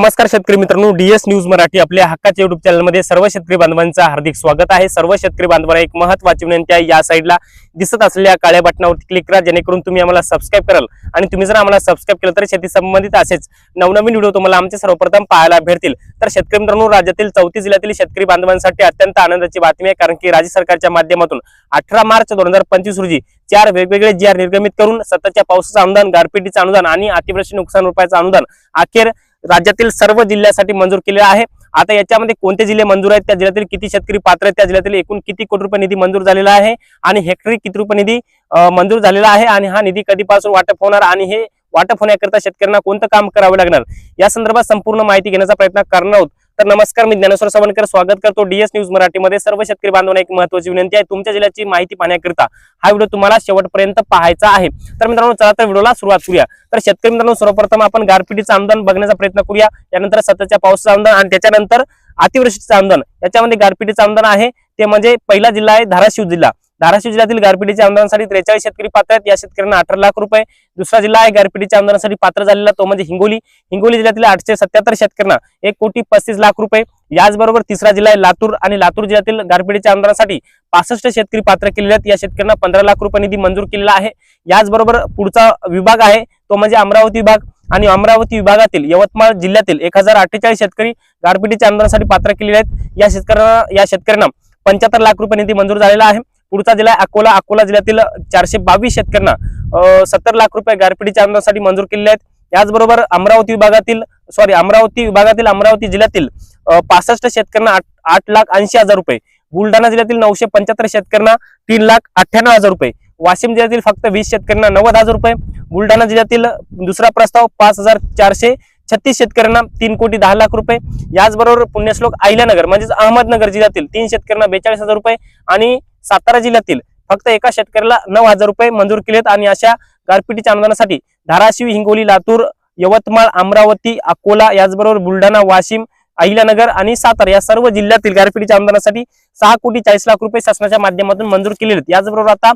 नमस्कार शेतकरी मित्रांनो डीएस न्यूज मराठी आपल्या हक्काच्या युट्यूब चॅनलमध्ये सर्व शेतकरी बांधवांचं हार्दिक स्वागत आहे. सर्व शेतकरी बांधवांना एक महत्वाची विनंती आहे. या साईडला दिसत असलेल्या काळ्या बटनावरती क्लिक करा जेणेकरून तुम्ही आम्हाला सबस्क्राईब कराल. आणि तुम्ही जर आम्हाला सबस्क्राईब केलं तर शेती संबंधित असेच नवनवीन व्हिडिओ तुम्हाला आमचे सर्वप्रथम पाहायला भेटतील. तर शेतकरी मित्रांनो राज्यातील चौथी जिल्ह्यातील शेतकरी बांधवांसाठी अत्यंत आनंदाची बातमी आहे. कारण की राज्य सरकारच्या माध्यमातून अठरा मार्च दोन हजार पंचवीस रोजी चार वेगवेगळे जी आर निर्गमित करून सततच्या पावसाचं अनुदान गारपिटीचं अनुदान आणि अतिवृष्टी नुकसान रुपयाचं अनुदान अखेर राज्यातील सर्व जिल्ह्यासाठी मंजूर केलेला आहे. आता याच्यामध्ये कोणते जिल्हे मंजूर आहेत? त्या जिल्ह्यातील किती शेतकरी पात्र आहेत? त्या जिल्ह्यातील एकूण किती कोटी रुपये निधी मंजूर झालेला आहे? आणि हेक्टरी किती रुपये निधी मंजूर झालेला आहे? आणि हा निधी कधीपासून वाटप होणार? आणि हे वाटप होण्याकरिता शेतकऱ्यांना कोणतं काम करावं लागणार? या संदर्भात संपूर्ण माहिती घेण्याचा प्रयत्न करणार आहोत. तर नमस्कार मी ज्ञानेश्वर सावंतकर. स्वागत करतो डीएस न्यूज मराठीमध्ये. सर्व शेतकरी बांधवांना एक महत्वाची विनंती आहे. तुमच्या जिल्ह्याची माहिती पाहण्याकरिता हा व्हिडिओ तुम्हाला शेवटपर्यंत पाहायचा आहे. तर मित्रांनो चला तर व्हिडिओला सुरुवात करूया. तर शेतकरी मित्रांनो सर्वप्रथम आपण गारपिटीचं आंदोलन बघण्याचा प्रयत्न करूया. यानंतर सततच्या पावसाचं आंदोलन आणि त्याच्यानंतर अतिवृष्टीचं आंदोलन. याच्यामध्ये गारपिटीचं आंदोलन आहे. ते म्हणजे पहिला जिल्हा आहे धाराशिव जिल्हा. धाराशिव जिल्ह्यातील गारपिटीच्या आमदारांसाठी त्रेचाळीस शेतकरी पात्र आहेत. या शेतकऱ्यांना अठरा लाख रुपये. दुसरा जिल्हा आहे गारपिटीच्या आमदारांसाठी पात्र झालेला तो म्हणजे हिंगोली. हिंगोली जिल्ह्यातील आठशे सत्याहत्तर शेतकऱ्यांना एक कोटी पस्तीस लाख रुपये. याचबरोबर तिसरा जिल्हा आहे लातूर आणि लातूर जिल्ह्यातील गारपिटीच्या आमदारांसाठी पासष्ट शेतकरी पात्र केलेले आहेत. या शेतकऱ्यांना पंधरा लाख रुपये निधी मंजूर केलेला आहे. याचबरोबर पुढचा विभाग आहे तो म्हणजे अमरावती विभाग आणि अमरावती विभागातील यवतमाळ जिल्ह्यातील एक हजार अठ्ठेचाळीस शेतकरी गारपिटीच्या आमदारांसाठी पात्र केलेले आहेत. या शेतकऱ्यांना या शेतकऱ्यांना पंच्याहत्तर लाख रुपये निधी मंजूर झालेला आहे. पुढचा जिल्हा अकोला. अकोला जिल्ह्यातील चारशे बावीस शेतकऱ्यांना सत्तर लाख रुपये गारपिटीच्या अनुदानासाठी मंजूर केलेले आहेत. याचबरोबर अमरावती विभागातील सॉरी अमरावती विभागातील अमरावती जिल्ह्यातील पासष्ट शेतकऱ्यांना आठ आठ लाख ऐंशी हजार रुपये. बुलढाणा जिल्ह्यातील नऊशे पंच्याहत्तर शेतकऱ्यांना तीन लाख अठ्ठ्याण्णव हजार रुपये. वाशिम जिल्ह्यातील फक्त वीस शेतकऱ्यांना नव्वद हजार रुपये. बुलढाणा जिल्ह्यातील दुसरा प्रस्ताव पाच हजार चारशे छत्तीस शेतकऱ्यांना तीन कोटी दहा लाख रुपये. याचबरोबर पुण्यश्लोक अहिल्यानगर म्हणजेच अहमदनगर जिल्ह्यातील तीन शेतकऱ्यांना बेचाळीस हजार रुपये आणि सातारा जिल्ह्यातील फक्त एका शेतकऱ्याला नऊ हजार रुपये मंजूर केलेत आणि अशा गारपिटीच्या अनुदानासाठी धाराशिव हिंगोली लातूर यवतमाळ अमरावती अकोला याचबरोबर बुलढाणा वाशिम अहिल्यानगर आणि सातारा या सर्व जिल्ह्यातील गारपिटीच्या अनुदानासाठी सहा कोटी चाळीस लाख रुपये शासनाच्या माध्यमातून मंजूर केलेले आहेत याचबरोबर आता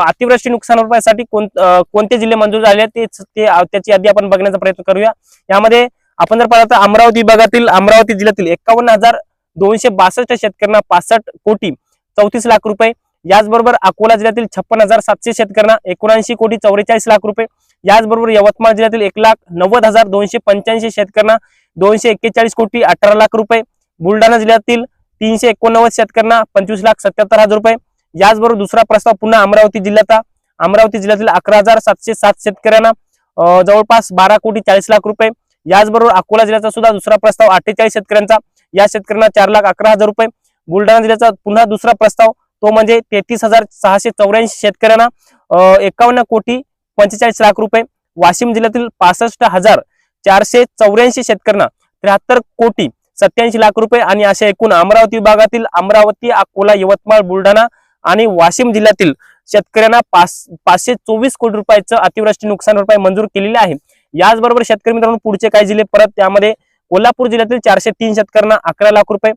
अतिवृष्टी नुकसान भरपाईसाठी कोण कोणते जिल्हे मंजूर झाले तेच ते त्याची यादी आपण बघण्याचा प्रयत्न करूया. यामध्ये आपण जर पाहिलं तर अमरावती विभागातील अमरावती जिल्ह्यातील एकावन्न हजार दोनशे बासष्ट शेतकऱ्यांना पासष्ट कोटी चौतीस लाख रुपये. याचबरोबर अकोला जिल्ह्यातील छप्पन हजार सातशे शेतकऱ्यांना एकोणऐंशी कोटी चौवेचाळीस लाख रुपये. याचबरोबर यवतमाळ जिल्ह्यातील एक लाख नव्वद हजार दोनशे पंच्याऐंशी शेतकऱ्यांना दोनशे एक्केचाळीस कोटी अठरा लाख रुपये. बुलढाणा जिल्ह्यातील तीनशे एकोणनव्वद शेतकऱ्यांना पंचवीस लाख सत्याहत्तर हजार रुपये. याचबरोबर दुसरा प्रस्ताव पुन्हा अमरावती जिल्ह्याचा. अमरावती जिल्ह्यातील अकरा हजार सातशे सात शेतकऱ्यांना जवळपास बारा कोटी चाळीस लाख रुपये. याचबरोबर अकोला जिल्ह्याचा सुद्धा दुसरा प्रस्ताव अठ्ठेचाळीस शेतकऱ्यांचा. या शेतकऱ्यांना चार लाख अकरा हजार रुपये. बुलढाणा जिल्ह्याचा पुन्हा दुसरा प्रस्ताव तो म्हणजे तेहतीस हजार सहाशे चौऱ्याऐंशी शेतकऱ्यांना एकावन्न कोटी पंचेचाळीस लाख रुपये. वाशिम जिल्ह्यातील पासष्ट हजार चारशे चौऱ्याऐंशी शेतकऱ्यांना त्र्याहत्तर कोटी सत्याऐंशी लाख रुपये. आणि अशा एकूण अमरावती विभागातील अमरावती अकोला यवतमाळ बुलढाणा आणि वाशिम जिल्ह्यातील शेतकऱ्यांना पाच पाचशे चोवीस कोटी रुपयाचं अतिवृष्टी नुकसान भरपाई मंजूर केलेली आहे. याचबरोबर शेतकरी मित्रांनो पुढचे काही जिल्हे परत त्यामध्ये कोल्हापूर जिल्ह्यातील चारशे तीन शेतकऱ्यांना अकरा लाख रुपये.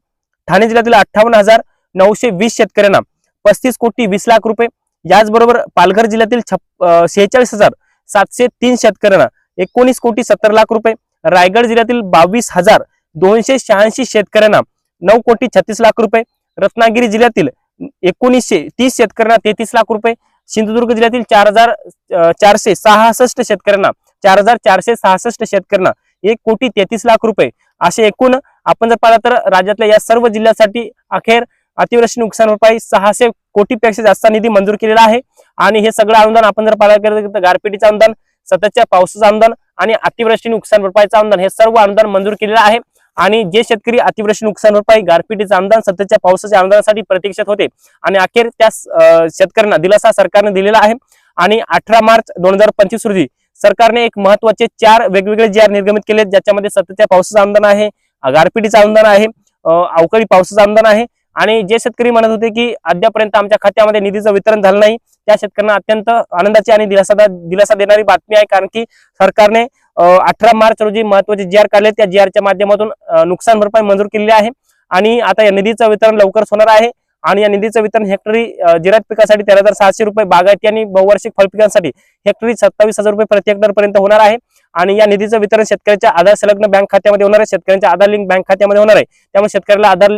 ठाणे जिल्ह्यातील अठ्ठावन्न हजार नऊशे वीस शेतकऱ्यांना पस्तीस कोटी वीस लाख रुपये. याचबरोबर पालघर जिल्ह्यातील छप शेहेचाळीस हजार सातशे तीन शेतकऱ्यांना एकोणीस कोटी सत्तर लाख रुपये. रायगड जिल्ह्यातील बावीस हजार दोनशे शहाऐंशी शेतकऱ्यांना नऊ कोटी छत्तीस लाख रुपये. रत्नागिरी जिल्ह्यातील एकोणीसशे तीस शेतकऱ्यांना तेहतीस लाख रुपये. सिंधुदुर्ग जिल्ह्यातील चार हजार चारशे सहासष्ट शेतकऱ्यांना चार हजार चारशे सहासष्ट शेतकऱ्यांना एक कोटी तेहतीस लाख रुपये. असे एकूण आपण जर पाहिलं तर राज्यातल्या या सर्व जिल्ह्यासाठी अखेर अतिवृष्टी नुकसान भरपाई सहाशे कोटीपेक्षा जास्त निधी मंजूर केलेला आहे. आणि हे सगळं अनुदान आपण जर पाहिलं तर गारपिटीचं अनुदान सततच्या पावसाचं अनुदान आणि अतिवृष्टी नुकसान भरपाईचं अनुदान हे सर्व अनुदान मंजूर केलेलं आहे. आणि जे शेतकरी अतिवृष्टी नुकसान भरपाई गारपिटीचं अनुदान सततच्या पावसाच्या अनुदानासाठी प्रतीक्षित होते. आणि अखेर त्या शेतकऱ्यांना दिलासा सरकारने दिलेला आहे. आणि अठरा मार्च दोन हजार पंचवीस रोजी सरकारने एक महत्त्वाचे चार वेगवेगळे जे निर्गमित केले ज्याच्यामध्ये सततच्या पावसाचं अनुदान आहे गारपिटीचं अनुदान आहे अवकाळी पावसाचं अनुदान आहे. आणि जे शेतकरी म्हणत होते की अद्यापर्यंत आमच्या खात्यामध्ये निधीचं वितरण झालं नाही त्या शेतकऱ्यांना अत्यंत आनंदाची आणि दिलासा दिलासा देणारी बातमी आहे. कारण की सरकारने अठरा मार्च रोजी महत्त्वाचे जी आर काढले त्या जी आरच्या माध्यमातून नुकसान भरपाई मंजूर केलेली आहे. आणि आता या निधीचं वितरण लवकरच होणार आहे. आणि या निधीचं वितरण हेक्टरी जिरात पिकासाठी तेरा हजार सहाशे रुपये बागायती आणि बहुवार्षिक फळ पिकांसाठी हेक्टरी सत्तावीस हजार रुपये प्रति हेक्टर पर्यंत होणार आहे. आणि या निधीचं वितरण शेतकऱ्याच्या आधार संलग्न बँक खात्यामध्ये होणार आहे. शेतकऱ्यांच्या आधार लिंक बँक खात्यामध्ये होणार आहे. त्यामुळे शेतकऱ्याला आधार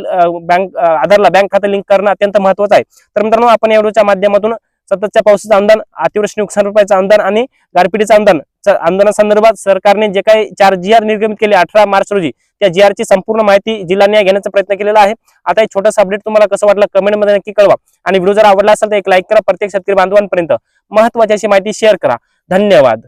बँक आधारला बँक खातं लिंक करणं अत्यंत महत्वाचं आहे. तर मित्रांनो आपण या व्हिडिओच्या माध्यमातून सततच्या पावसाचं अनुदान अतिवृष्टी नुकसान रुपयाचं अनुदान आणि गारपिटीचं अनुदान आंदोलनासंदर्भात सरकारने जे काही चार जी आर निर्गमित केले अठरा मार्च रोजी त्या जी ची संपूर्ण माहिती जिल्हा न्याय घेण्याचा प्रयत्न केलेला आहे. आता एक छोटासा अपडेट तुम्हाला कसं वाटलं कमेंटमध्ये नक्की कळवा. आणि व्हिडिओ जर आवडला असेल तर एक लाईक करा प्रत्येक शेतकरी बांधवांपर्यंत महत्वाची अशी माहिती शेअर करा. धन्यवाद.